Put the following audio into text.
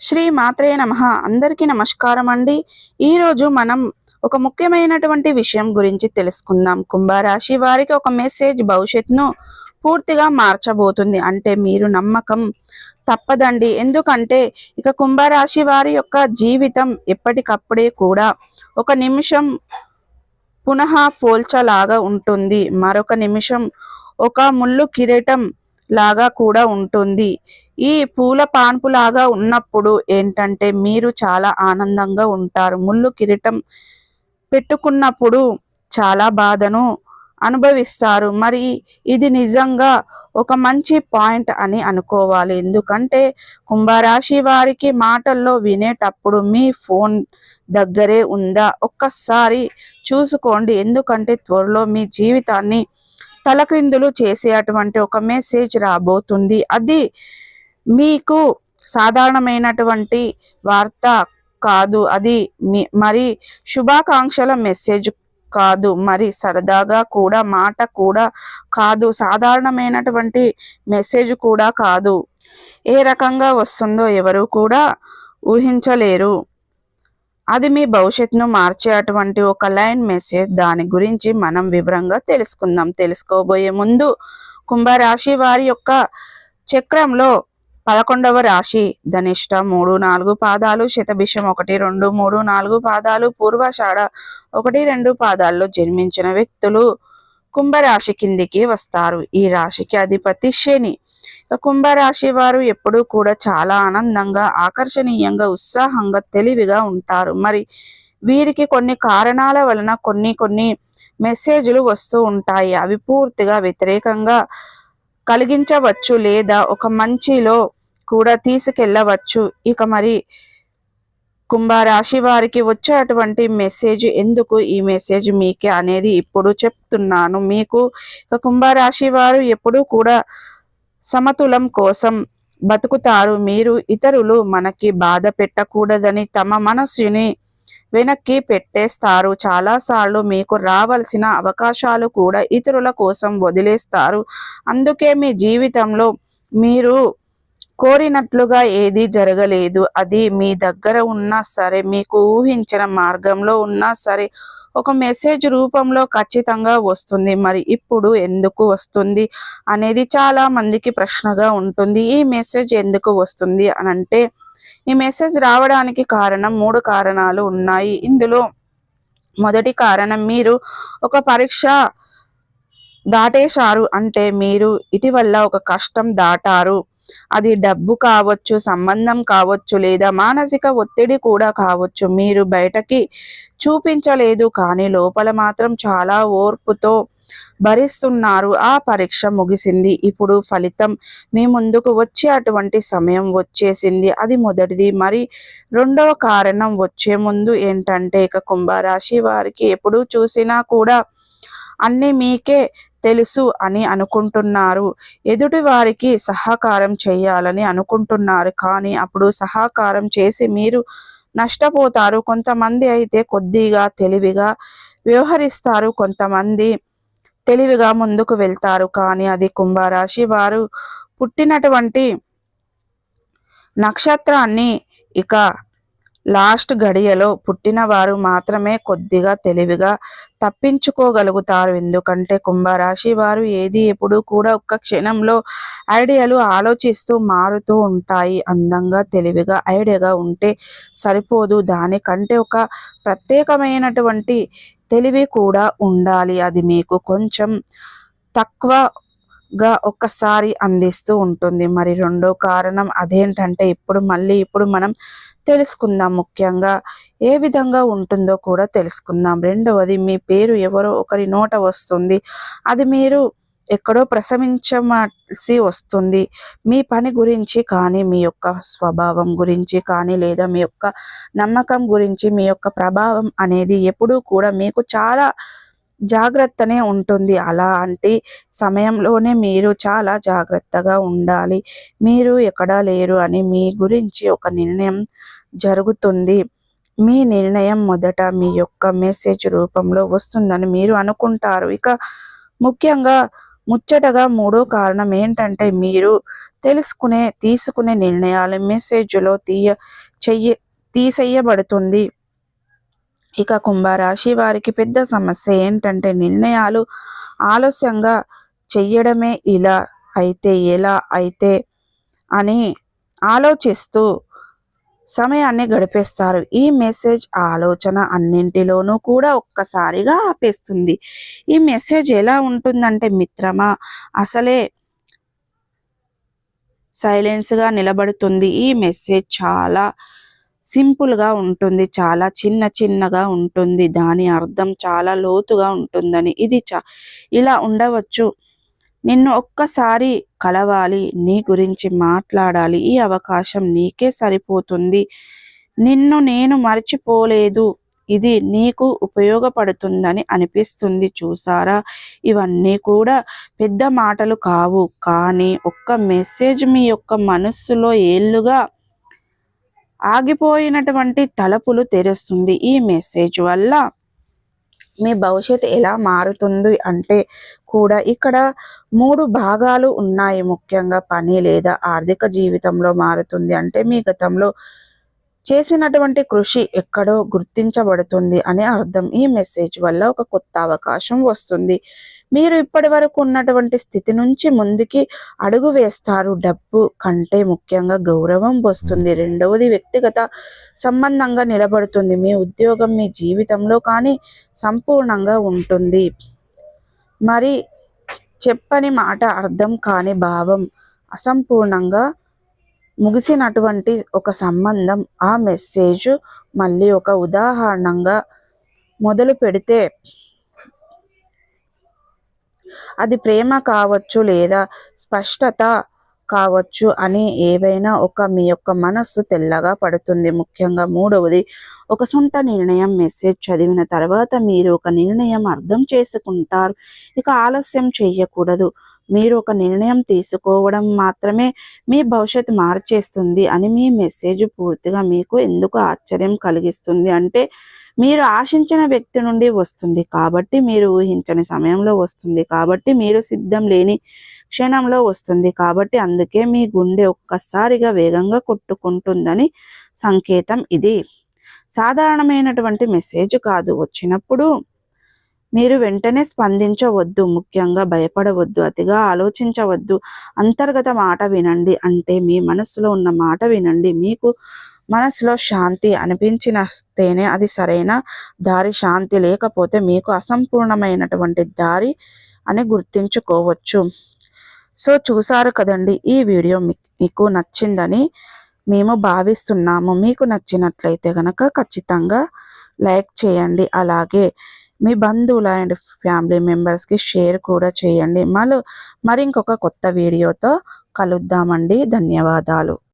శ్రీ మాత్రే నమ. అందరికీ నమస్కారం అండి ఈరోజు మనం ఒక ముఖ్యమైనటువంటి విషయం గురించి తెలుసుకుందాం. కుంభరాశి వారికి ఒక మెసేజ్ భవిష్యత్తును పూర్తిగా మార్చబోతుంది. అంటే మీరు నమ్మకం తప్పదండి. ఎందుకంటే ఇక కుంభరాశి వారి యొక్క జీవితం ఎప్పటికప్పుడే కూడా ఒక నిమిషం పునః పోల్చలాగా ఉంటుంది. మరొక నిమిషం ఒక ముళ్ళు కిరీటం లాగా కూడా ఉంటుంది. ఈ పూల పాన్పులాగా ఉన్నప్పుడు ఏంటంటే మీరు చాలా ఆనందంగా ఉంటారు. ముళ్ళు కిరీటం పెట్టుకున్నప్పుడు చాలా బాధను అనుభవిస్తారు. మరి ఇది నిజంగా ఒక మంచి పాయింట్ అని అనుకోవాలి. ఎందుకంటే కుంభరాశి వారికి మాటల్లో వినేటప్పుడు మీ ఫోన్ దగ్గరే ఉందా? ఒక్కసారి చూసుకోండి. ఎందుకంటే త్వరలో మీ జీవితాన్ని తలక్రిందులు చేసే అటువంటి ఒక మెసేజ్ రాబోతుంది. అది మీకు సాధారణమైనటువంటి వార్త కాదు. అది మీ మరి శుభాకాంక్షల మెసేజ్ కాదు. మరి సరదాగా కూడా మాట కూడా కాదు. సాధారణమైనటువంటి మెసేజ్ కూడా కాదు. ఏ రకంగా వస్తుందో ఎవరు కూడా ఊహించలేరు. అది మీ భవిష్యత్తును మార్చే అటువంటి ఒక లైన్ మెసేజ్. దాని గురించి మనం వివరంగా తెలుసుకుందాం. తెలుసుకోబోయే ముందు కుంభరాశి వారి యొక్క చక్రంలో పదకొండవ రాశి ధనిష్ట మూడు నాలుగు పాదాలు శతభిషం ఒకటి రెండు మూడు నాలుగు పాదాలు పూర్వాషాఢ ఒకటి రెండు పాదాల్లో జన్మించిన వ్యక్తులు కుంభరాశి కిందికి వస్తారు. ఈ రాశికి అధిపతి శని. కుంభరాశి వారు ఎప్పుడూ కూడా చాలా ఆనందంగా ఆకర్షణీయంగా ఉత్సాహంగా తెలివిగా ఉంటారు. మరి వీరికి కొన్ని కారణాల వలన కొన్ని కొన్ని మెసేజ్లు వస్తూ ఉంటాయి. అవి పూర్తిగా వ్యతిరేకంగా కలిగించవచ్చు లేదా ఒక మంచిలో కూడా తీసుకెళ్ళవచ్చు ఇక మరి కుంభరాశి వారికి వచ్చేటువంటి మెసేజ్ ఎందుకు ఈ మెసేజ్ మీకే అనేది ఇప్పుడు చెప్తున్నాను. మీకు ఇక కుంభరాశి వారు ఎప్పుడూ కూడా సమతులం కోసం బతుకుతారు మీరు ఇతరులు మనకి బాధ పెట్టకూడదని తమ మనస్సుని వెనక్కి పెట్టేస్తారు. చాలాసార్లు మీకు రావాల్సిన అవకాశాలు కూడా ఇతరుల కోసం వదిలేస్తారు. అందుకే మీ జీవితంలో మీరు కోరినట్లుగా ఏది జరగలేదు. అది మీ దగ్గర ఉన్నా సరే మీకు ఊహించిన మార్గంలో ఉన్నా సరే ఒక మెసేజ్ రూపంలో ఖచ్చితంగా వస్తుంది. మరి ఇప్పుడు ఎందుకు వస్తుంది అనేది చాలా మందికి ప్రశ్నగా ఉంటుంది. ఈ మెసేజ్ ఎందుకు వస్తుంది అని అంటే ఈ మెసేజ్ రావడానికి కారణం మూడు కారణాలు ఉన్నాయి. ఇందులో మొదటి కారణం మీరు ఒక పరీక్ష దాటేశారు అంటే మీరు ఇటీవల ఒక కష్టం దాటారు. అది డబ్బు కావచ్చు సంబంధం కావచ్చు లేదా మానసిక ఒత్తిడి కూడా కావచ్చు. మీరు బయటకి చూపించలేదు కానీ లోపల మాత్రం చాలా ఓర్పుతో భరిస్తున్నారు. ఆ పరీక్ష ముగిసింది. ఇప్పుడు ఫలితం మీ ముందుకు వచ్చే అటువంటి సమయం వచ్చేసింది. అది మొదటిది. మరి రెండవ కారణం వచ్చే ముందు ఏంటంటే ఇక కుంభరాశి వారికి ఎప్పుడు చూసినా కూడా అన్ని మీకే తెలుసు అని అనుకుంటున్నారు. ఎదుటి వారికి సహకారం చేయాలని అనుకుంటున్నారు. కానీ అప్పుడు సహకారం చేసి మీరు నష్టపోతారు. కొంతమంది అయితే కొద్దిగా తెలివిగా వ్యవహరిస్తారు. కొంతమంది తెలివిగా ముందుకు వెళ్తారు. కానీ అది కుంభరాశి వారు పుట్టినటువంటి నక్షత్రాన్ని ఇక లాస్ట్ గడియలో పుట్టినవారు మాత్రమే కొద్దిగా తెలివిగా తప్పించుకోగలుగుతారు. ఎందుకంటే కుంభరాశి వారు ఏది ఎప్పుడు కూడా ఒక్క క్షణంలో ఐడియాలు ఆలోచిస్తూ మారుతూ ఉంటాయి. అందంగా తెలివిగా ఐడియాగా ఉంటే సరిపోదు. దానికంటే ఒక ప్రత్యేకమైనటువంటి తెలివి కూడా ఉండాలి. అది మీకు కొంచెం తక్కువగా ఒక్కసారి అందిస్తూ ఉంటుంది. మరి రెండో కారణం అదేంటంటే ఇప్పుడు మళ్ళీ ఇప్పుడు మనం తెలుసుకుందాం ముఖ్యంగా. ఏ విధంగా ఉంటుందో కూడా తెలుసుకుందాం. రెండవది మీ పేరు ఎవరో ఒకరి నోట వస్తుంది. అది మీరు ఎక్కడో ప్రశమించమల్సి వస్తుంది. మీ పని గురించి కానీ మీ యొక్క స్వభావం గురించి కానీ లేదా మీ యొక్క నమ్మకం గురించి మీ యొక్క ప్రభావం అనేది ఎప్పుడూ కూడా మీకు చాలా జాగ్రత్తనే ఉంటుంది. అలాంటి సమయంలోనే మీరు చాలా జాగ్రత్తగా ఉండాలి. మీరు ఎక్కడా లేరు అని మీ గురించి ఒక నిర్ణయం జరుగుతుంది. మీ నిర్ణయం మొదట మీ యొక్క మెసేజ్ రూపంలో వస్తుందని మీరు అనుకుంటారు. ఇక ముఖ్యంగా ముచ్చటగా మూడో కారణం ఏంటంటే మీరు తెలుసుకునే తీసుకునే నిర్ణయాలు మెసేజ్లో తీయ చెయ్య తీసేయబడుతుంది. ఇక కుంభరాశి వారికి పెద్ద సమస్య ఏంటంటే నిర్ణయాలు ఆలస్యంగా చెయ్యడమే ఇలా. అయితే ఎలా అయితే అని ఆలోచిస్తూ సమయాన్ని గడిపేస్తారు. ఈ మెసేజ్ ఆలోచన అన్నింటిలోనూ కూడా ఒక్కసారిగా ఆపేస్తుంది. ఈ మెసేజ్ ఎలా ఉంటుందంటే మిత్రమా అసలే సైలెన్స్గా నిలబడుతుంది. ఈ మెసేజ్ చాలా సింపుల్గా ఉంటుంది. చాలా చిన్న చిన్నగా ఉంటుంది. దాని అర్థం చాలా లోతుగా ఉంటుందని. ఇది చా ఇలా ఉండవచ్చు. నిన్ను ఒక్కసారి కలవాలి నీ గురించి మాట్లాడాలి. ఈ అవకాశం నీకే సరిపోతుంది. నిన్ను నేను మర్చిపోలేదు. ఇది నీకు ఉపయోగపడుతుందని అనిపిస్తుంది చూసారా? ఇవన్నీ కూడా పెద్ద మాటలు కావు. కానీ ఒక్క మెసేజ్ మీ యొక్క మనస్సులో ఏళ్ళుగా ఆగిపోయినటువంటి తలుపులు తెరుస్తుంది ఈ మెసేజ్ వల్ల. మీ భవిష్యత్తు ఎలా మారుతుంది అంటే కూడా ఇక్కడ మూడు భాగాలు ఉన్నాయి ముఖ్యంగా పని లేదా ఆర్థిక జీవితంలో మారుతుంది అంటే మీ గతంలో చేసినటువంటి కృషి ఎక్కడో గుర్తించబడుతుంది అనే అర్థం. ఈ మెసేజ్ వల్ల ఒక కొత్త అవకాశం వస్తుంది. మీరు ఇప్పటి వరకు ఉన్నటువంటి స్థితి నుంచి ముందుకి అడుగు వేస్తారు. డబ్బు కంటే ముఖ్యంగా గౌరవం వస్తుంది. రెండవది వ్యక్తిగత సంబంధంగా నిలబడుతుంది. మీ ఉద్యోగం మీ జీవితంలో కానీ సంపూర్ణంగా ఉంటుంది. మరి చెప్పని మాట అర్థం కాని భావం అసంపూర్ణంగా ముగిసినటువంటి ఒక సంబంధం ఆ మెసేజ్ మళ్ళీ ఒక ఉదాహరణంగా మొదలు పెడితే అది ప్రేమ కావచ్చు లేదా స్పష్టత కావచ్చు అని ఏవైనా ఒక మీ యొక్క మనస్సు తెల్లగా పడుతుంది. ముఖ్యంగా మూడవది ఒక సొంత నిర్ణయం మెసేజ్ చదివిన తర్వాత మీరు ఒక నిర్ణయం అర్థం చేసుకుంటారు. ఇక ఆలస్యం చేయకూడదు మీరు ఒక నిర్ణయం తీసుకోవడం మాత్రమే మీ భవిష్యత్తు మార్చేస్తుంది అని మీ మెసేజ్ పూర్తిగా మీకు ఎందుకు ఆశ్చర్యం కలిగిస్తుంది? అంటే మీరు ఆశించిన వ్యక్తి నుండి వస్తుంది కాబట్టి మీరు ఊహించని సమయంలో వస్తుంది కాబట్టి మీరు సిద్ధం లేని క్షణంలో వస్తుంది కాబట్టి అందుకే మీ గుండె ఒక్కసారిగా వేగంగా కొట్టుకుంటుందని సంకేతం ఇది. సాధారణమైనటువంటి మెసేజ్ కాదు. వచ్చినప్పుడు మీరు వెంటనే స్పందించవద్దు ముఖ్యంగా భయపడవద్దు అతిగా ఆలోచించవద్దు అంతర్గత మాట వినండి అంటే మీ మనసులో ఉన్న మాట వినండి మీకు మనసులో శాంతి అనిపించినస్తేనే అది సరైన దారి శాంతి లేకపోతే మీకు అసంపూర్ణమైనటువంటి దారి అని గుర్తించుకోవచ్చు. సో చూసారు కదండి ఈ వీడియో మీకు నచ్చిందని మేము భావిస్తున్నాము. మీకు నచ్చినట్లయితే కనుక ఖచ్చితంగా లైక్ చేయండి. అలాగే మీ బంధువుల అండ్ ఫ్యామిలీ మెంబర్స్కి షేర్ కూడా చేయండి. మళ్ళీ మరి ఇంకొక కొత్త వీడియోతో కలుద్దామండి. ధన్యవాదాలు.